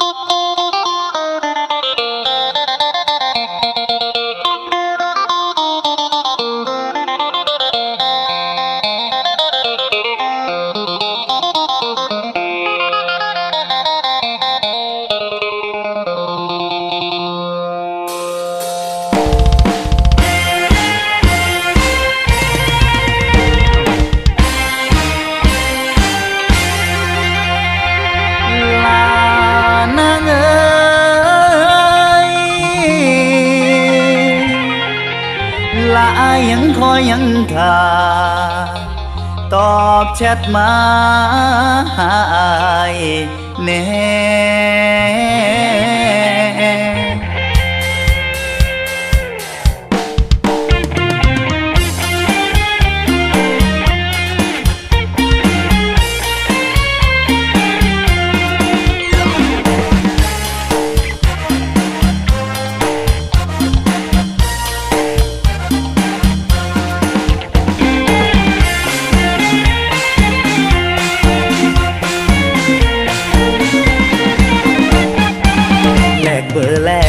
ลายังคอยยังทาตอบแชทมาหาอายแน่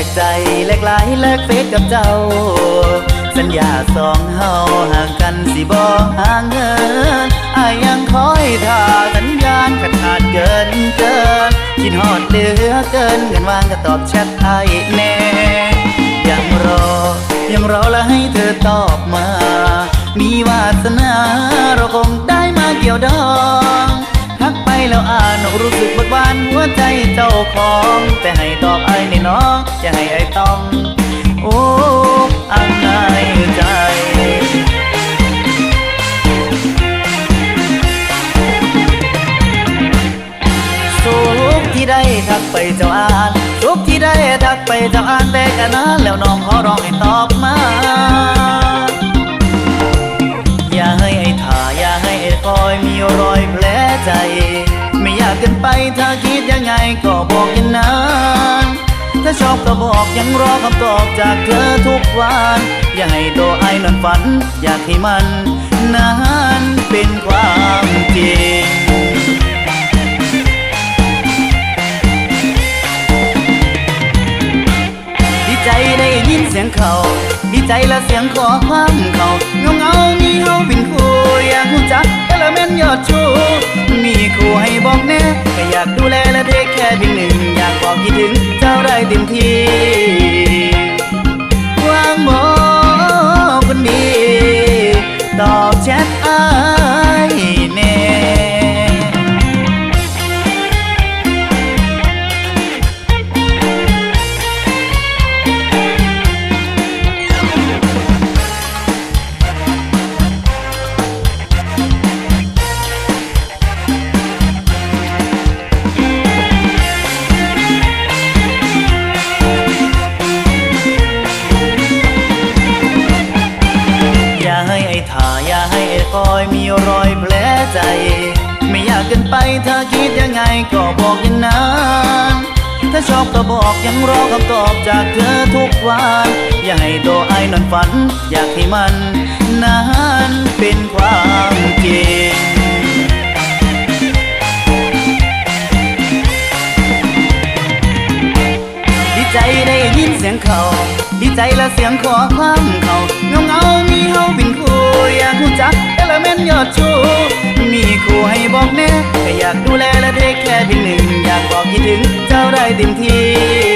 กใจแลกไลน์แลกเฟซกับเจ้า สัญญาสองเฮาห่างกันสิบ่ห่างเงินอายยังคอยท่าสัญญาณขาดขาดเกินเกินคิดฮอดเหลือเกินเงินวางก็ตอบแชทไอายแน่ยังรอ ยังรอแล้วให้เธอตอบมา มีวาสนาเราคง ใจเจ้าของแต่ให้ตอบไอ้ในน้องอย่าให้ไอ้ต้องโอ้อันในใจสุขที่ได้ทักไปเจ้าอ่านสุขที่ได้ทักไปเจ้าอ่านแต่กันนานแล้วน้องขอร้องให้ตอบมา คิดยังไงก็บอกอย่างนั้นถ้าชอบก็บอกยังรอคำตอบจากเธอทุกวัน อย่าให้ตัวไอ้นอนฝัน อยากให้มันนั้นเป็นความจริงดีใจได้ยินเสียงเขาดีใจและเสียงขอความเขาเงาเงามีเฮาเป็นคู่อยากรู้จักแต่ละแม่นยอดชู เจ้าได้เต็มที่าให้ไอ้ท่าอย่าให้ไอ้คอยมีรอยแผลใจ ไม่อยากเกินไปถ้าคิดยังไงก็บอกอย่างนั้นถ้าชอบก็บอกยังรอคำตอบจากเธอทุกวัน อย่าให้ตัวไอ้นอนฝัน อยากให้มันนั้นเป็นความ สียงเขาดีใจและเสียงขอความเขาเงาเงามีเฮาเป็นคู่อยากรู้จักเอลเมนยอดชูมีคู่ให้บอกแน่ก็อยากดูแลและเทคแค่เพียงหนึ่งอยากบอกคิดถึงเจ้าได้เต็มที่